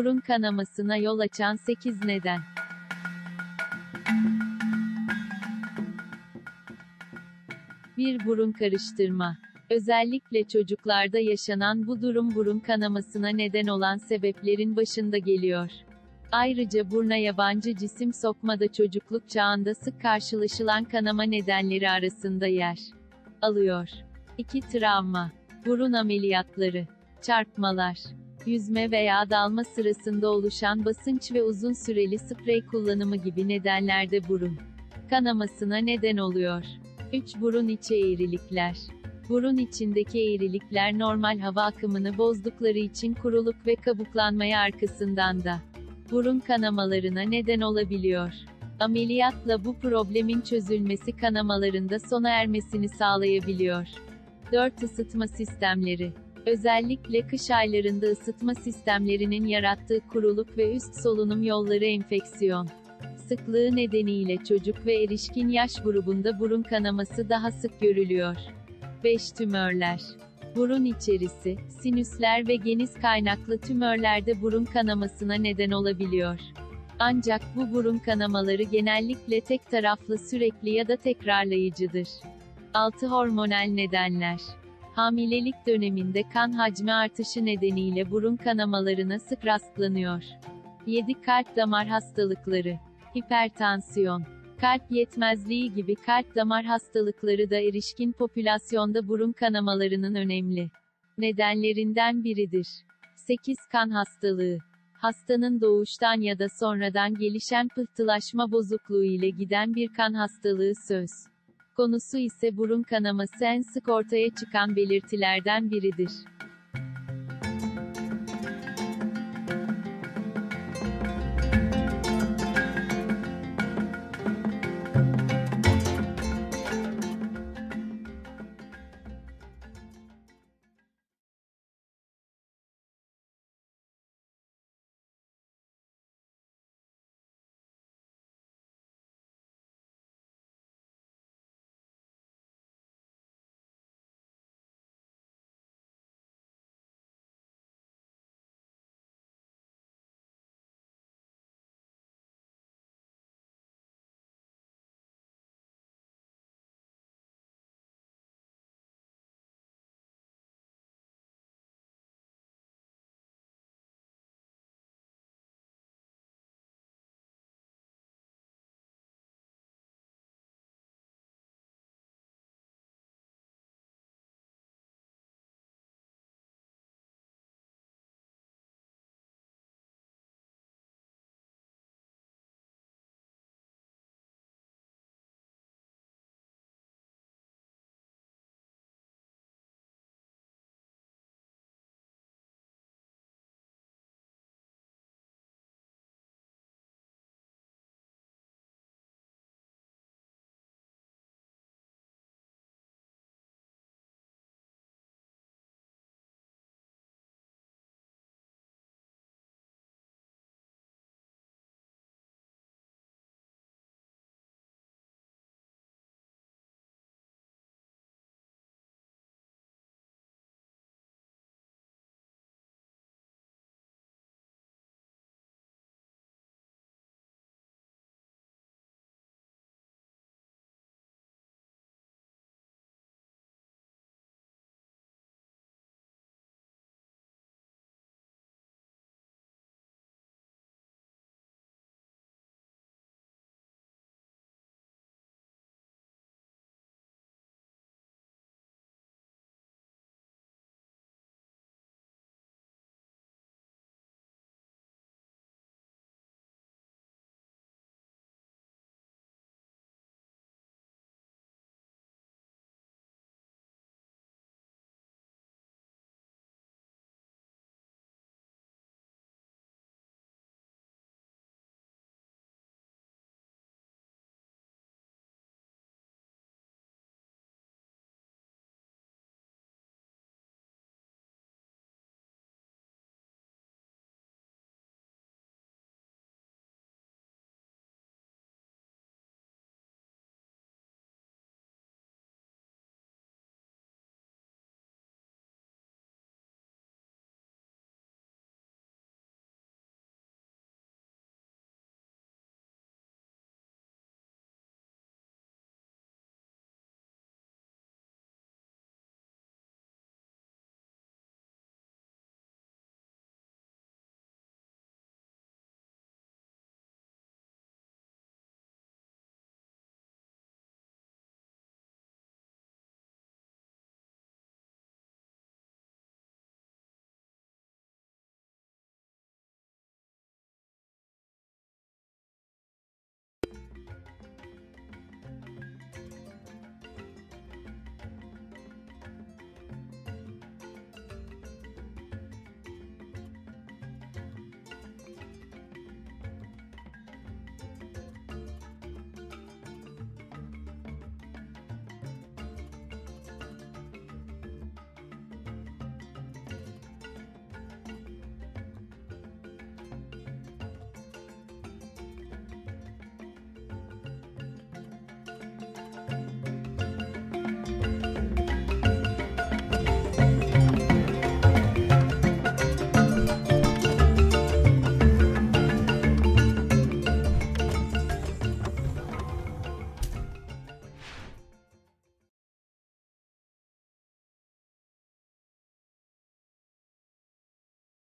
Burun kanamasına yol açan 8 neden. Bir burun karıştırma. Özellikle çocuklarda yaşanan bu durum burun kanamasına neden olan sebeplerin başında geliyor. Ayrıca burna yabancı cisim sokma da çocukluk çağında sık karşılaşılan kanama nedenleri arasında yer alıyor. 2. Travma. Burun ameliyatları. Çarpmalar. Yüzme veya dalma sırasında oluşan basınç ve uzun süreli sprey kullanımı gibi nedenlerde burun kanamasına neden oluyor. 3. Burun içi eğrilikler. Burun içindeki eğrilikler normal hava akımını bozdukları için kuruluk ve kabuklanmaya arkasından da burun kanamalarına neden olabiliyor. Ameliyatla bu problemin çözülmesi kanamalarında sona ermesini sağlayabiliyor. 4. Isıtma sistemleri. Özellikle kış aylarında ısıtma sistemlerinin yarattığı kuruluk ve üst solunum yolları enfeksiyon sıklığı nedeniyle çocuk ve erişkin yaş grubunda burun kanaması daha sık görülüyor. 5. Tümörler. Burun içerisi, sinüsler ve geniz kaynaklı tümörlerde burun kanamasına neden olabiliyor. Ancak bu burun kanamaları genellikle tek taraflı sürekli ya da tekrarlayıcıdır. 6. Hormonal nedenler. Hamilelik döneminde kan hacmi artışı nedeniyle burun kanamalarına sık rastlanıyor. 7. Kalp damar hastalıkları. Hipertansiyon. Kalp yetmezliği gibi kalp damar hastalıkları da erişkin popülasyonda burun kanamalarının önemli nedenlerinden biridir. 8. Kan hastalığı. Hastanın doğuştan ya da sonradan gelişen pıhtılaşma bozukluğu ile giden bir kan hastalığı söz. Konusu ise burun kanaması en sık ortaya çıkan belirtilerden biridir.